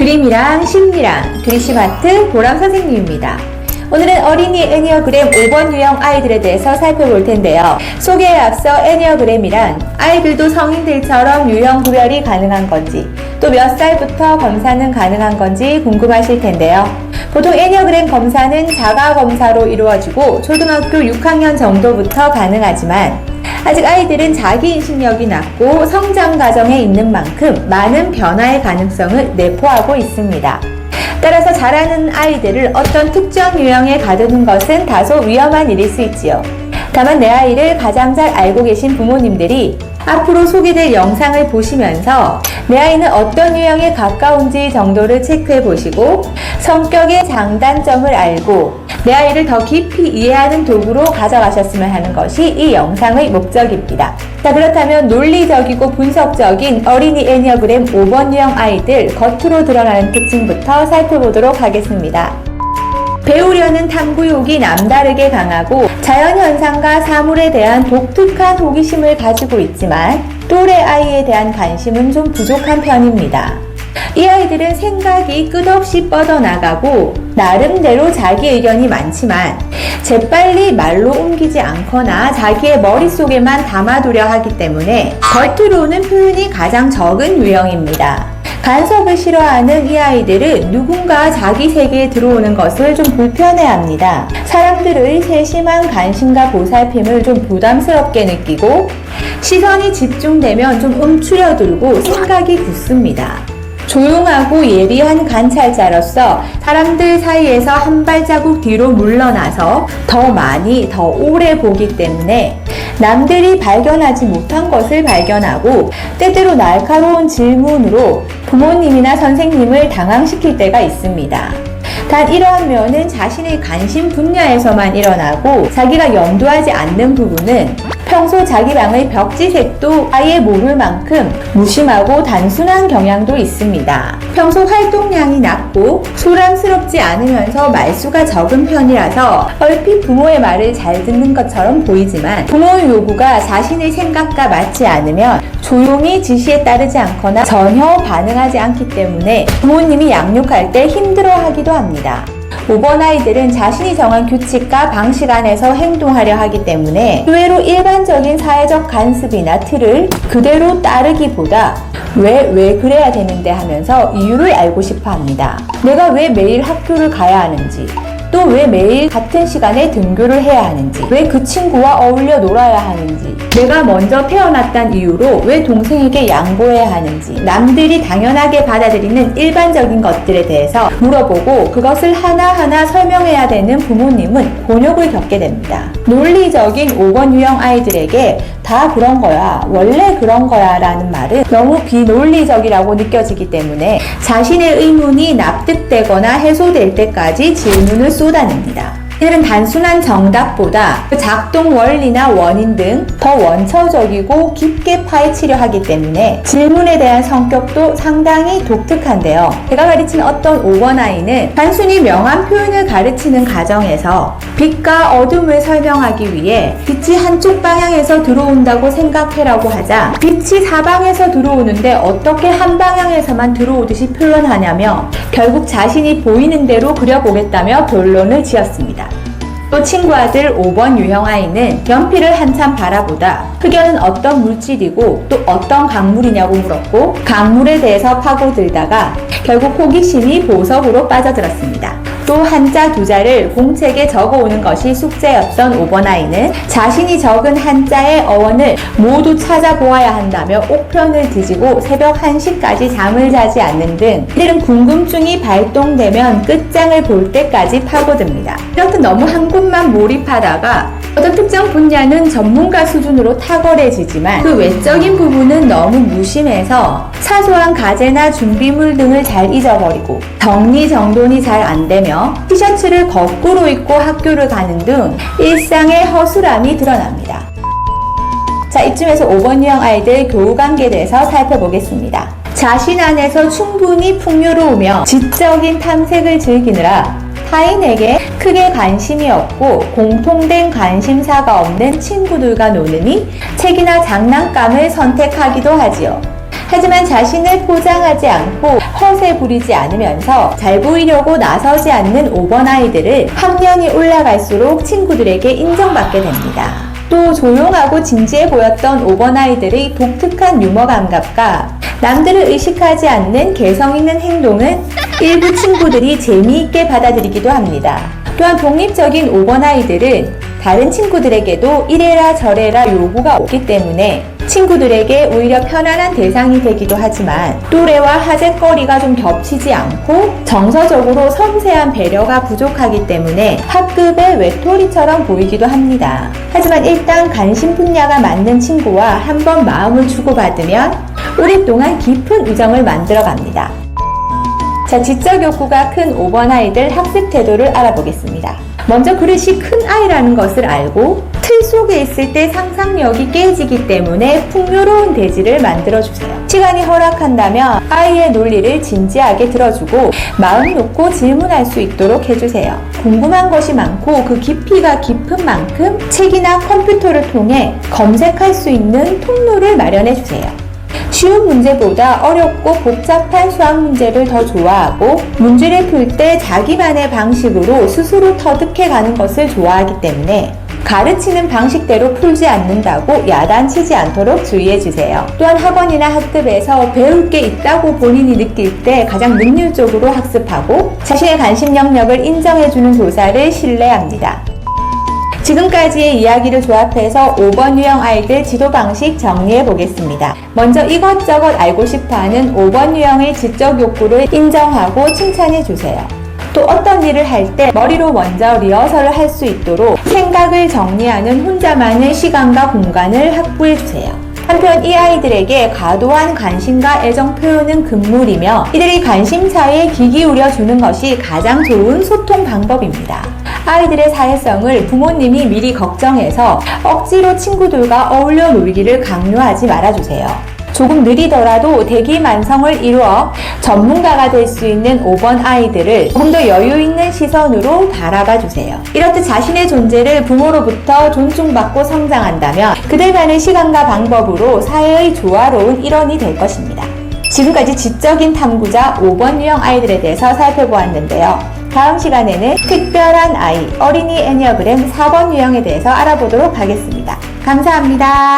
그림이랑 심리랑 그리시마트 보람 선생님입니다. 오늘은 어린이 애니어그램 5번 유형 아이들에 대해서 살펴볼 텐데요. 소개에 앞서 애니어그램이란 아이들도 성인들처럼 유형 구별이 가능한 건지 또 몇 살부터 검사는 가능한 건지 궁금하실 텐데요. 보통 애니어그램 검사는 자가 검사로 이루어지고 초등학교 6학년 정도부터 가능하지만 아직 아이들은 자기 인식력이 낮고 성장 과정에 있는 만큼 많은 변화의 가능성을 내포하고 있습니다. 따라서 자라는 아이들을 어떤 특정 유형에 가두는 것은 다소 위험한 일일 수 있지요. 다만 내 아이를 가장 잘 알고 계신 부모님들이 앞으로 소개될 영상을 보시면서 내 아이는 어떤 유형에 가까운지 정도를 체크해 보시고 성격의 장단점을 알고 내 아이를 더 깊이 이해하는 도구로 가져가셨으면 하는 것이 이 영상의 목적입니다. 자, 그렇다면 논리적이고 분석적인 어린이 애니어그램 5번 유형 아이들 겉으로 드러나는 특징부터 살펴보도록 하겠습니다. 배우려는 탐구욕이 남다르게 강하고 자연현상과 사물에 대한 독특한 호기심을 가지고 있지만 또래 아이에 대한 관심은 좀 부족한 편입니다. 이 아이들은 생각이 끝없이 뻗어나가고 나름대로 자기 의견이 많지만 재빨리 말로 옮기지 않거나 자기의 머릿속에만 담아두려 하기 때문에 겉으로는 표현이 가장 적은 유형입니다. 간섭을 싫어하는 이 아이들은 누군가 자기 세계에 들어오는 것을 좀 불편해합니다. 사람들의 세심한 관심과 보살핌을 좀 부담스럽게 느끼고 시선이 집중되면 좀 움츠려들고 생각이 굳습니다. 조용하고 예리한 관찰자로서 사람들 사이에서 한 발자국 뒤로 물러나서 더 많이 더 오래 보기 때문에 남들이 발견하지 못한 것을 발견하고 때때로 날카로운 질문으로 부모님이나 선생님을 당황시킬 때가 있습니다. 단 이러한 면은 자신의 관심 분야에서만 일어나고 자기가 염두하지 않는 부분은 평소 자기 방의 벽지색도 아예 모를 만큼 무심하고 단순한 경향도 있습니다. 평소 활동량이 낮고 소란스럽지 않으면서 말수가 적은 편이라서 얼핏 부모의 말을 잘 듣는 것처럼 보이지만 부모의 요구가 자신의 생각과 맞지 않으면 조용히 지시에 따르지 않거나 전혀 반응하지 않기 때문에 부모님이 양육할 때 힘들어 하기도 합니다. 5번 아이들은 자신이 정한 규칙과 방식 안에서 행동하려 하기 때문에 의외로 일반적인 사회적 간습이나 틀을 그대로 따르기보다 왜, 왜 그래야 되는데 하면서 이유를 알고 싶어 합니다. 내가 왜 매일 학교를 가야 하는지, 또 왜 매일 같은 시간에 등교를 해야 하는지, 왜 그 친구와 어울려 놀아야 하는지, 내가 먼저 태어났단 이유로 왜 동생에게 양보해야 하는지, 남들이 당연하게 받아들이는 일반적인 것들에 대해서 물어보고 그것을 하나하나 설명해야 되는 부모님은 곤욕을 겪게 됩니다. 논리적인 5번 유형 아이들에게 다 그런 거야, 원래 그런 거야 라는 말은 너무 비논리적이라고 느껴지기 때문에 자신의 의문이 납득되거나 해소될 때까지 질문을 쏟아냅니다. 이들은 단순한 정답보다 그 작동 원리나 원인 등 더 원초적이고 깊게 파헤치려 하기 때문에 질문에 대한 성격도 상당히 독특한데요. 제가 가르친 어떤 5번 아이는 단순히 명한 표현을 가르치는 과정에서 빛과 어둠을 설명하기 위해 빛이 한쪽 방향에서 들어온다고 생각해라고 하자 빛이 사방에서 들어오는데 어떻게 한 방향에서만 들어오듯이 표현하냐며 결국 자신이 보이는 대로 그려보겠다며 결론을 지었습니다. 또 친구 아들 5번 유형 아이는 연필을 한참 바라보다 흑연은 어떤 물질이고 또 어떤 강물이냐고 물었고 강물에 대해서 파고들다가 결국 호기심이 보석으로 빠져들었습니다. 또 한자 두 자를 공책에 적어오는 것이 숙제였던 5번 아이는 자신이 적은 한자의 어원을 모두 찾아보아야 한다며 옥편을 뒤지고 새벽 1시까지 잠을 자지 않는 등 이들은 궁금증이 발동되면 끝장을 볼 때까지 파고듭니다. 이렇듯 너무 한 곳만 몰입하다가 어떤 특정 분야는 전문가 수준으로 탁월해지지만 그 외적인 부분은 너무 무심해서 사소한 과제나 준비물 등을 잘 잊어버리고 정리정돈이 잘 안 되며 티셔츠를 거꾸로 입고 학교를 가는 등 일상의 허술함이 드러납니다. 자, 이쯤에서 5번 유형 아이들 교우 관계에 대해서 살펴보겠습니다. 자신 안에서 충분히 풍요로우며 지적인 탐색을 즐기느라 타인에게 크게 관심이 없고 공통된 관심사가 없는 친구들과 노느니 책이나 장난감을 선택하기도 하지요. 하지만 자신을 포장하지 않고 허세 부리지 않으면서 잘 보이려고 나서지 않는 5번 아이들은 학년이 올라갈수록 친구들에게 인정받게 됩니다. 또 조용하고 진지해 보였던 5번 아이들의 독특한 유머 감각과 남들을 의식하지 않는 개성 있는 행동은 일부 친구들이 재미있게 받아들이기도 합니다. 또한 독립적인 5번 아이들은 다른 친구들에게도 이래라 저래라 요구가 없기 때문에 친구들에게 오히려 편안한 대상이 되기도 하지만 또래와 하재거리가 좀 겹치지 않고 정서적으로 섬세한 배려가 부족하기 때문에 학급의 외톨이처럼 보이기도 합니다. 하지만 일단 관심 분야가 맞는 친구와 한번 마음을 주고받으면 오랫동안 깊은 우정을 만들어 갑니다. 자, 지적 욕구가 큰 5번 아이들 학습 태도를 알아보겠습니다. 먼저 그릇이 큰 아이라는 것을 알고 틀 속에 있을 때 상상력이 깨지기 때문에 풍요로운 대지를 만들어주세요. 시간이 허락한다면 아이의 논리를 진지하게 들어주고 마음 놓고 질문할 수 있도록 해주세요. 궁금한 것이 많고 그 깊이가 깊은 만큼 책이나 컴퓨터를 통해 검색할 수 있는 통로를 마련해주세요. 쉬운 문제보다 어렵고 복잡한 수학 문제를 더 좋아하고 문제를 풀 때 자기만의 방식으로 스스로 터득해 가는 것을 좋아하기 때문에 가르치는 방식대로 풀지 않는다고 야단치지 않도록 주의해 주세요. 또한 학원이나 학급에서 배울 게 있다고 본인이 느낄 때 가장 능률적으로 학습하고 자신의 관심 영역을 인정해 주는 교사를 신뢰합니다. 지금까지의 이야기를 조합해서 5번 유형 아이들 지도 방식 정리해 보겠습니다. 먼저 이것저것 알고 싶어 하는 5번 유형의 지적 욕구를 인정하고 칭찬해 주세요. 또 어떤 일을 할 때 머리로 먼저 리허설을 할 수 있도록 생각을 정리하는 혼자만의 시간과 공간을 확보해 주세요. 한편 이 아이들에게 과도한 관심과 애정 표현은 금물이며 이들의 관심사에 귀 기울여 주는 것이 가장 좋은 소통 방법입니다. 아이들의 사회성을 부모님이 미리 걱정해서 억지로 친구들과 어울려 놀기를 강요하지 말아주세요. 조금 느리더라도 대기 만성을 이루어 전문가가 될 수 있는 5번 아이들을 조금 더 여유 있는 시선으로 바라봐 주세요. 이렇듯 자신의 존재를 부모로부터 존중받고 성장한다면 그들 간의 시간과 방법으로 사회의 조화로운 일원이 될 것입니다. 지금까지 지적인 탐구자 5번 유형 아이들에 대해서 살펴보았는데요. 다음 시간에는 특별한 아이, 어린이 애니어그램 4번 유형에 대해서 알아보도록 하겠습니다. 감사합니다.